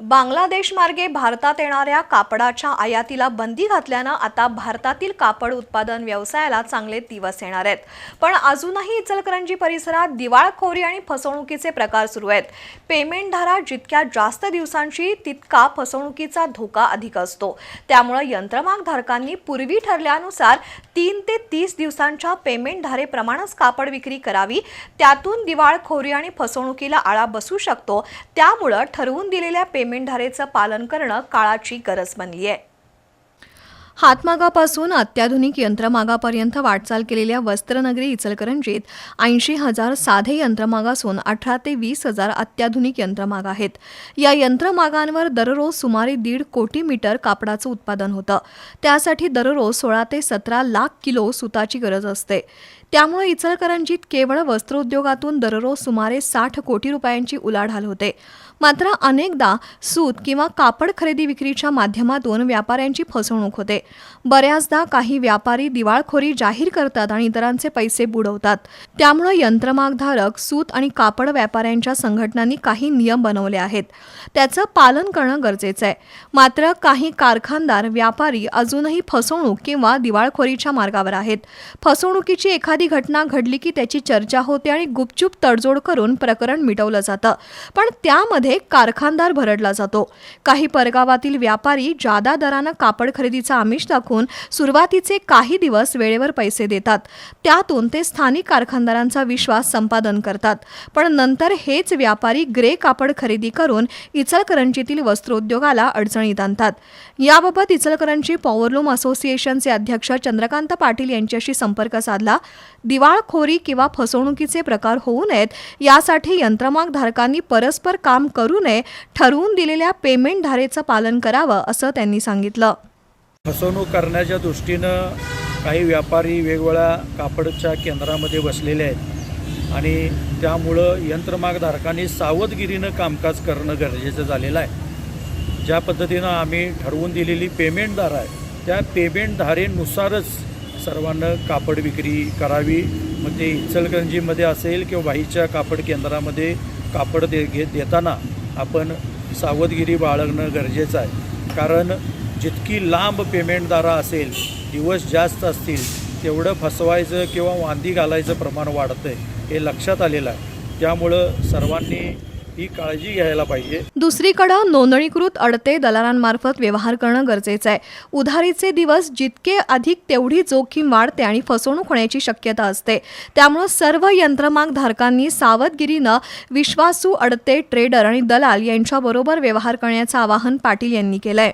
बांगलादेश मार्गे भारतात येणाऱ्या कापडाच्या आयातीला बंदी घातल्यानं आता भारतातील कापड उत्पादन व्यवसायाला चांगले दिवस येणार आहेत. पण अजूनही इचलकरंजी परिसरात दिवाळखोरी आणि फसवणुकीचे प्रकार सुरू आहेत. पेमेंटधारा जितक्या जास्त दिवसांची तितका फसवणुकीचा धोका अधिक असतो. त्यामुळे यंत्रमागधारकांनी पूर्वी ठरल्यानुसार तीन ते तीस दिवसांच्या पेमेंट धारेप्रमाणेच कापड विक्री करावी. त्यातून दिवाळखोरी आणि फसवणुकीला आळा बसू शकतो. त्यामुळं ठरवून दिलेल्या पेमेंट धारेचं पालन करणं काळाची गरज बनली आहे हातमागापासून अत्याधुनिक यंत्रमागापर्यंत वाटचाल केलेल्या वस्त्रनगरी इचलकरंजीत ऐंशी हजार साधे यंत्रमाग असून अठरा ते वीस हजार अत्याधुनिक यंत्रमाग आहेत. या यंत्रमागांवर दररोज सुमारे दीड कोटी मीटर कापडाचं उत्पादन होतं. त्यासाठी दररोज सोळा ते सतरा लाख किलो सुताची गरज असते. त्यामुळे इचलकरंजीत केवळ वस्त्रोद्योगातून दररोज सुमारे साठ कोटी रुपयांची उलाढाल होते. मात्र अनेकदा सूत किंवा कापड खरेदी विक्रीच्या माध्यमातून व्यापाऱ्यांची फसवणूक होते. बऱ्याचदा काही व्यापारी दिवाळखोरी जाहीर करतात आणि इतरांचे पैसे बुडवतात. त्यामुळे यंत्रमागधारक सूत आणि कापड व्यापाऱ्यांच्या संघटनांनी काही नियम बनवले आहेत. त्याचं पालन करणं गरजेचं आहे. मात्र काही कारखानदार व्यापारी अजूनही फसवणूक किंवा दिवाळखोरीच्या मार्गावर आहेत. फसवणुकीची एखादी घटना घडली की त्याची चर्चा होते आणि गुपचूप तडजोड करून प्रकरण मिटवलं जातं. पण त्यामध्ये कारखानदार भरडला जातो. काही परगावातील व्यापारी जादा दरानं कापड खरेदीचा आमिष दाखवून सुरुवातीचे काही दिवस वेळेवर पैसे देतात. त्यातून ते स्थानिक कारखानदारांचा विश्वास संपादन करतात. पण नंतर हेच व्यापारी ग्रे कापड खरेदी करून इचलकरंजीतील वस्त्रोद्योगाला अडचणीत आणतात. याबाबत इचलकरंजी पॉवरलूम असोसिएशनचे अध्यक्ष चंद्रकांत पाटील यांच्याशी संपर्क साधला. दिवाळखोरी किंवा फसवणुकीचे प्रकार होऊ नयेत यासाठी यंत्रमाग धारकांनी परस्पर काम करू नये ठरवून दिलेल्या पेमेंट धारेचं पालन करावं असं त्यांनी सांगितलं. फसवणूक करण्याच्या दृष्टीनं काही व्यापारी वेगवेगळ्या कापडच्या केंद्रामध्ये बसलेले आहेत. आणि त्यामुळं यंत्रमागधारकांनी सावधगिरीनं कामकाज करणं गरजेचं झालेलं आहे. ज्या पद्धतीनं आम्ही ठरवून दिलेली पेमेंट धारा आहे त्या पेमेंटधारेनुसारच सर्वांना कापड विक्री करावी. मग ते इचलगंजीमध्ये असेल किंवा बाईच्या कापड केंद्रामध्ये कापड दे घेत देताना आपण सावधगिरी बाळगणं गरजेचं आहे. कारण जितकी लांब पेमेंटदारा असेल दिवस जास्त असतील तेवढं फसवायचं किंवा वांदी घालायचं प्रमाण वाढतं आहे हे लक्षात आलेलं आहे. त्यामुळं सर्वांनी ही काळजी घ्यायला पाहिजे. दुसरीकडं नोंदणीकृत अडते दलालांमार्फत व्यवहार करणं गरजेचं आहे. उधारीचे दिवस जितके अधिक तेवढी जोखीम वाढते आणि फसवणूक होण्याची शक्यता असते. त्यामुळं सर्व यंत्रमाग धारकांनी सावधगिरीनं विश्वासू अडते ट्रेडर आणि दलाल यांच्याबरोबर व्यवहार करण्याचं आवाहन पाटील यांनी केलं आहे